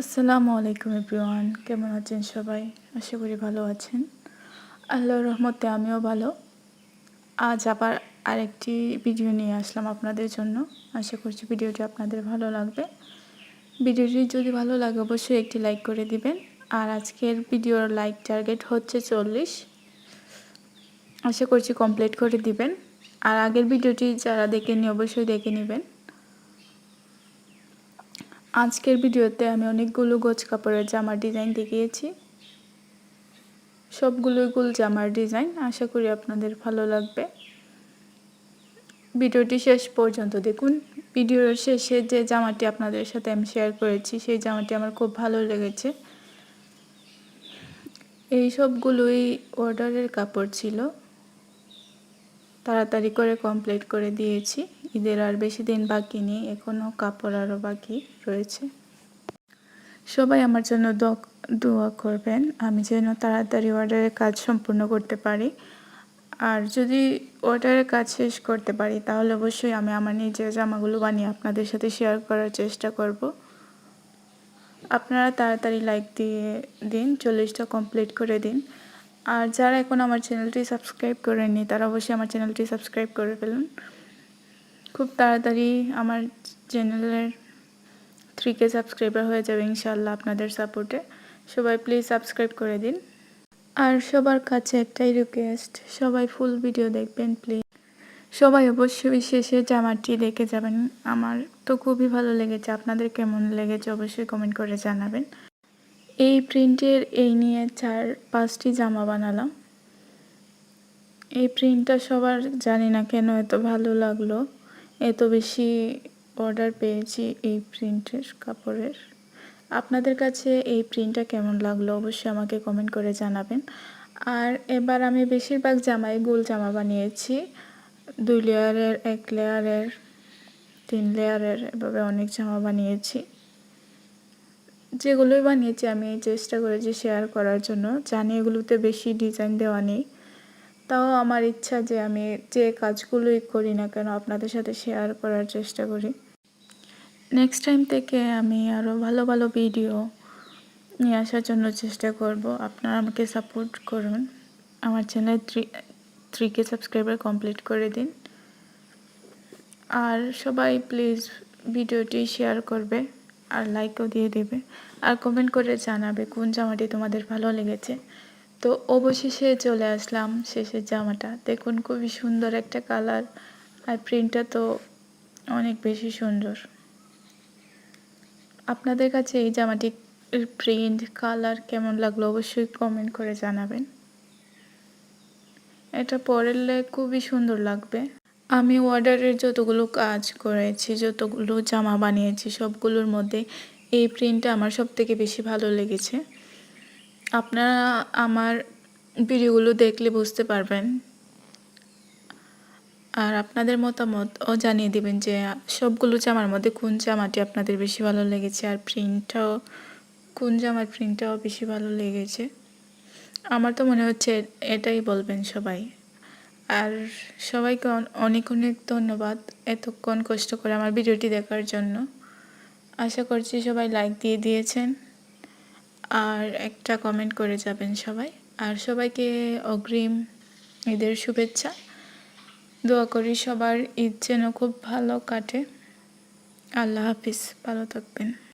আসসালামু আলাইকুম এভরিওয়ান, কেমন আছেন সবাই? আশা করি ভালো আছেন। আল্লাহর রহমতে আমিও ভালো। আজ আবার আরেকটি ভিডিও নিয়ে আসলাম আপনাদের জন্য। আশা করছি ভিডিওটি আপনাদের ভালো লাগবে। ভিডিওটি যদি ভালো লাগে অবশ্যই একটি লাইক করে দিবেন। আর আজকের ভিডিওর লাইক টার্গেট হচ্ছে চল্লিশ। আশা করছি কমপ্লিট করে দিবেন। আর আগের ভিডিওটি যারা দেখেনি অবশ্যই দেখে নেবেন। আজকের ভিডিওতে আমি অনেকগুলো গোছ কাপড়ের জামার ডিজাইন দেখিয়েছি। সবগুলোই গুল জামার ডিজাইন, আশা করি আপনাদের ভালো লাগবে। ভিডিওটি শেষ পর্যন্ত দেখুন। ভিডিওর শেষে যে জামাটি আপনাদের সাথে আমি শেয়ার করেছি, সেই জামাটি আমার খুব ভালো লেগেছে। এই সবগুলোই অর্ডারের কাপড় ছিল। তাড়াতাড়ি করে কমপ্লিট করে দিয়েছি। ঈদের আর বেশি দিন বাকি নেই, এখনও কাপড় আরও বাকি রয়েছে। সবাই আমার জন্য দোয়া করবেন, আমি যেন তাড়াতাড়ি অর্ডারের কাজ সম্পূর্ণ করতে পারি। আর যদি অর্ডারের কাজ শেষ করতে পারি, তাহলে অবশ্যই আমি আমার নিজের জামাগুলো বানিয়ে আপনাদের সাথে শেয়ার করার চেষ্টা করব। আপনারা তাড়াতাড়ি লাইক দিয়ে দিন, চল্লিশটা কমপ্লিট করে দিন। আর যারা এখন আমার চ্যানেলটি সাবস্ক্রাইব করেননি, তারা অবশ্যই আমার চ্যানেলটি সাবস্ক্রাইব করে ফেলুন। খুব তাড়াতাড়ি আমার চ্যানেলের থ্রি কে সাবস্ক্রাইবার হয়ে যাবে ইনশাল্লাহ আপনাদের সাপোর্টে সবাই প্লিজ সাবস্ক্রাইব করে দিন। আর সবার কাছে একটাই রিকোয়েস্ট সবাই ফুল ভিডিও দেখবেন প্লিজ সবাই অবশ্যই শেষে জামাটি দেখে যাবেন। আমার তো খুবই ভালো লেগেছে। আপনাদের কেমন লেগেছে অবশ্যই কমেন্ট করে জানাবেন। এই প্রিন্টের এই নিয়ে চার, পাঁচটি জামা বানালাম। এই প্রিন্টটা সবার জানি না কেন এত ভালো লাগল। এত বেশি অর্ডার পেয়েছি এই প্রিন্টের কাপড়ের। আপনাদের কাছে এই প্রিন্টটা কেমন লাগল অবশ্যই আমাকে কমেন্ট করে জানাবেন। আর এবার আমি বেশিরভাগ জামাই গোল জামা বানিয়েছি। দুই লেয়ারের, এক লেয়ারের, তিন লেয়ারের, এভাবে অনেক জামা বানিয়েছি। যেগুলোই বানিয়েছি আমি চেষ্টা করেছি শেয়ার করার জন্য। জানি এগুলোতে বেশি ডিজাইন দেওয়া নেই। তাও আমার ইচ্ছা যে আমি যে কাজগুলোই করি না কেন আপনাদের সাথে শেয়ার করার চেষ্টা করি। নেক্সট টাইম থেকে আমি আরও ভালো ভালো ভিডিও নিয়ে আসার জন্য চেষ্টা করব। আপনারা আমাকে সাপোর্ট করুন। আমার channel three three K subscriber complete করে দিন। আর সবাই প্লিজ ভিডিওটি শেয়ার করবে। আর লাইকও দিয়ে দেবে। আর কমেন্ট করে জানাবে কোন জামাটি তোমাদের ভালো লেগেছে। তো অবশেষে চলে আসলাম শেষের জামাটা। দেখুন খুবই সুন্দর একটা কালার আর প্রিন্টটা তো অনেক বেশি সুন্দর। আপনাদের কাছে এই জামাটি প্রিন্ট কালার কেমন লাগল অবশ্যই কমেন্ট করে জানাবেন। এটা পরলে খুবই সুন্দর লাগবে। আমি অর্ডারের যতগুলো কাজ করেছি, যতগুলো জামা বানিয়েছি, সবগুলোর মধ্যে এই প্রিন্টটা আমার সব থেকে বেশি ভালো লেগেছে। আপনারা আমার ভিডিওগুলো দেখলে বুঝতে পারবেন। আর আপনাদের মতামতও জানিয়ে দেবেন যে সবগুলো জামার মধ্যে কোন জামাটি আপনাদের বেশি ভালো লেগেছে আর প্রিন্টটাও, কোন জামার প্রিন্টটাও বেশি ভালো লেগেছে। আমার তো মনে হচ্ছে এটাই বলবেন সবাই। আর সবাইকে অনেক অনেক ধন্যবাদ এতক্ষণ কষ্ট করে আমার ভিডিওটি দেখার জন্য। আশা করছি সবাই লাইক দিয়ে দিয়েছেন। আর একটা কমেন্ট করে যাবেন সবাই। আর সবাইকে অগ্রিম ঈদের শুভেচ্ছা। দোয়া করি সবার ঈদ যেন খুব ভালো কাটে। আল্লাহ হাফিজ। ভালো থাকবেন।